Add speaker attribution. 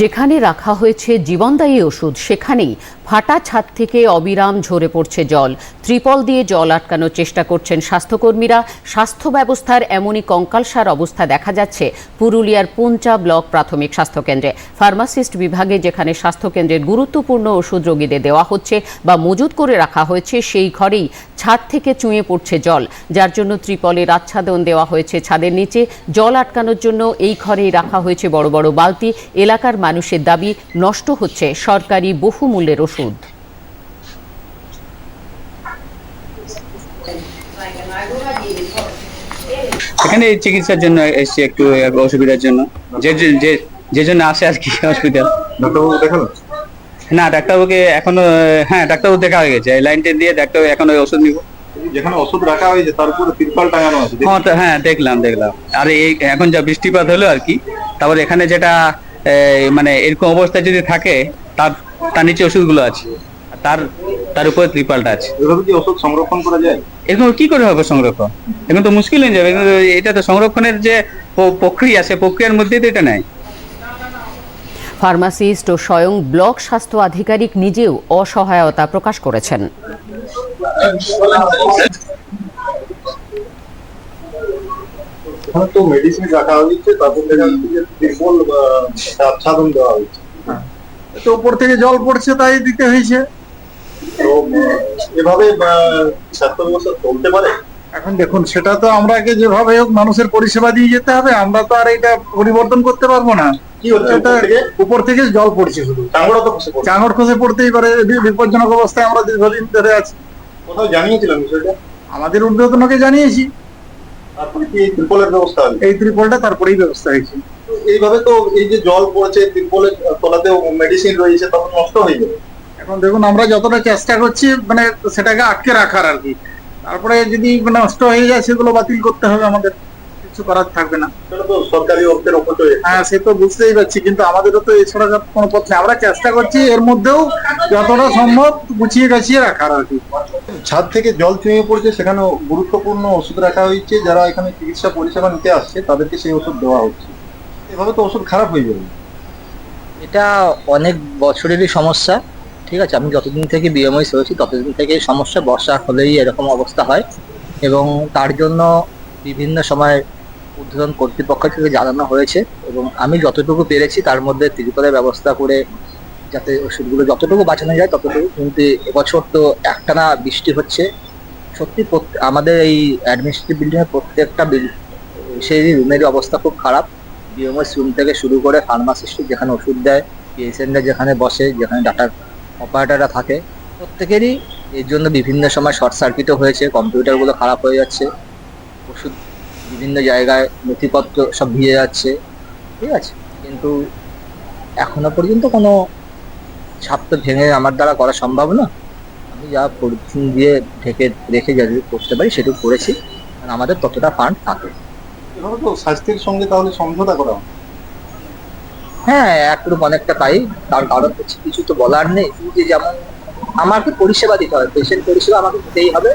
Speaker 1: যেখানে রাখা হয়েছে জীবনদায়ী ওষুধ, সেখানেই ফাটা ছাদ থেকে অবিরাম ঝরে পড়ছে জল। ত্রিপল দিয়ে জল আটকানোর চেষ্টা করছেন স্বাস্থ্যকর্মীরা। স্বাস্থ্য ব্যবস্থার এমনই কঙ্কালসার অবস্থা দেখা যাচ্ছে পুরুলিয়ার পুঞ্চা ব্লক প্রাথমিক স্বাস্থ্যকেন্দ্রে। ফার্মাসিস্ট বিভাগে যেখানে স্বাস্থ্যকেন্দ্রের গুরুত্বপূর্ণ ওষুধ রোগীদের দেওয়া হচ্ছে বা মজুত করে রাখা হয়েছে, সেই ঘরেই ছাদ থেকে চুঁয়ে পড়ছে জল। যার জন্য ত্রিপলের আচ্ছাদন দেওয়া হয়েছে ছাদের নিচে। জল আটকানোর জন্য এই ঘরেই রাখা হয়েছে বড় বড় বালতি। এলাকার মানুষের দাবি নষ্ট হচ্ছে সরকারি বহুমূল্যের ওষুধ।
Speaker 2: এখানে চিকিৎসার জন্য এসেছি একটু অসুবিধার জন্য। যে যে- জন্য আসে আর কি হসপিটাল না ডাক্তারবাবুকে এখনও হ্যাঁ ডাক্তারবাবু দেখা হয়ে গেছে। এই লাইনটা দিয়ে ডাক্তারবাবু এখন ওই ওষুধ নিব।
Speaker 3: যেখানে ওষুধ রাখা হয়েছে তার উপরে তিরপাল টাঙানো আছে।
Speaker 2: হ্যাঁ হ্যাঁ দেখলাম দেখলাম। আর এই এখন যা বৃষ্টিপাত হলো আর কি তারপর এখানে যেটা মানে এরকম অবস্থা যদি থাকে তার তার নিচে ওষুধগুলো আছে। তার তার উপরে ত্রিপালটা আছে।
Speaker 3: এভাবে কি ওষুধ সংরক্ষণ করা যায়?
Speaker 2: এরকম কি করে হবে সংরক্ষণ? এখন তো মুশকিল হয়ে যাবে। এটা তো সংরক্ষণের যে প্রক্রিয়া সে প্রক্রিয়ার মধ্যেই তো এটা নাই।
Speaker 1: ফার্মাসিস্ট ও স্বয়ং ব্লক স্বাস্থ্য আধিকারিক নিজেও অসহায়তা প্রকাশ করেছেন।
Speaker 3: তো মেডিসিন রাখা হয়েছে তারপর দেখা আচ্ছাদন দেওয়া হয়েছে।
Speaker 4: তো উপর থেকে জল পড়ছে তাই দিতে হয়েছে।
Speaker 3: তো এভাবে স্বাস্থ্য ব্যবস্থা চলতে পারে?
Speaker 4: এখন দেখুন সেটা তো আমরাকে যেভাবে হোক মানুষের পরিষেবা দিয়ে যেতে হবে আমরা তো আর এটা পরিবর্তন করতে পারব না।
Speaker 3: কি হচ্ছে উপর থেকে?
Speaker 4: জল পড়ছে শুধু।
Speaker 3: চাঙ্গড়া তো খসে
Speaker 4: চাঙড় পড়তেই পারে বিপজ্জনক অবস্থায় আমরা দীর্ঘদিন ধরে আছি।
Speaker 3: কোথাও জানিয়েছিলাম বিষয়টা?
Speaker 4: আমাদের ঊর্ধ্বতনকে জানিয়েছি।
Speaker 3: তারপরে কি তিরপলের ব্যবস্থা
Speaker 4: এই ত্রিপলটা তারপরেই ব্যবস্থা হয়েছে।
Speaker 3: এইভাবে তো এই যে জল পড়ছে তিরপলের তলাতেও মেডিসিন রয়েছে তখন নষ্ট হয়ে যাবে।
Speaker 4: এখন দেখুন আমরা যতটা চেষ্টা করছি মানে সেটাকে আটকে রাখার আর কি। তারপরে যদি নষ্ট হয়ে যায় সেগুলো বাতিল করতে হবে আমাদের কিছু করার থাকবে না।
Speaker 3: সেটা তো সরকারি অর্থের অপচয়
Speaker 4: হ্যাঁ সে তো বুঝতেই পারছি কিন্তু আমাদেরও তো এছাড়া কোনো পথ নেই। আমরা চেষ্টা করছি এর মধ্যেও যতটা সম্ভব গুছিয়ে গাছিয়ে রাখার আর কি।
Speaker 3: ছাদ থেকে জল চুঁয়ে পড়ছে সেখানে গুরুত্বপূর্ণ ওষুধ রাখা হয়েছে। যারা এখানে চিকিৎসা পরিষেবা নিতে আসছে তাদেরকে সেই ওষুধ দেওয়া হচ্ছে। এভাবে তো ওষুধ খারাপ হয়ে যাবে।
Speaker 5: এটা অনেক বছরেরই সমস্যা, ঠিক আছে? আমি যতদিন থেকে বিএমআই হয়েছি ততদিন থেকে সমস্যা। বর্ষা হলেই এরকম অবস্থা হয় এবং তার জন্য বিভিন্ন সময় উদ্বোধন কর্তৃপক্ষ থেকে জানানো হয়েছে এবং আমি যতটুকু পেরেছি, তার মধ্যে ত্রিপলের ব্যবস্থা করে যাতে ওষুধগুলো যতটুকু বাঁচানো যায়, ততটুকু কিন্তু এবছর তো একটানা বৃষ্টি হচ্ছে। সত্যি আমাদের এই অ্যাডমিনিস্ট্রেটিভ বিল্ডিংয়ের প্রত্যেকটা বিল সেই রুমের অবস্থা খুব খারাপ। বিএমএস রুম থেকে শুরু করে ফার্মাসিস্ট যেখানে ওষুধ দেয় পেশেন্টরা যেখানে বসে, যেখানে ডাটার অপারেটাররা থাকে, প্রত্যেকেরই এর জন্য বিভিন্ন সময় শর্ট সার্কিটও হয়েছে কম্পিউটারগুলো খারাপ হয়ে যাচ্ছে, ওষুধ বিভিন্ন জায়গায় নথিপত্র সব ভিজে যাচ্ছে, ঠিক আছে? কিন্তু এখনও পর্যন্ত কোনো ছাপ তো ভেঙে আমার দ্বারা করা সম্ভব না। আমি যা পলিথিন দিয়ে ঢেকে রেখে যা করতে পারি সেটুকু করেছি কারণ আমাদের ততটা ফান্ড থাকে।
Speaker 3: স্বাস্থ্যের সঙ্গে তাহলে সমঝোতা করা
Speaker 5: হয়। একরূপ অনেকটা পাই তার কারণ হচ্ছে কিছু তো বলার নেই। যে যেমন আমাকে পরিষেবা দিতে হবে পেশেন্ট পরিষেবা আমাকে দিতেই হবে।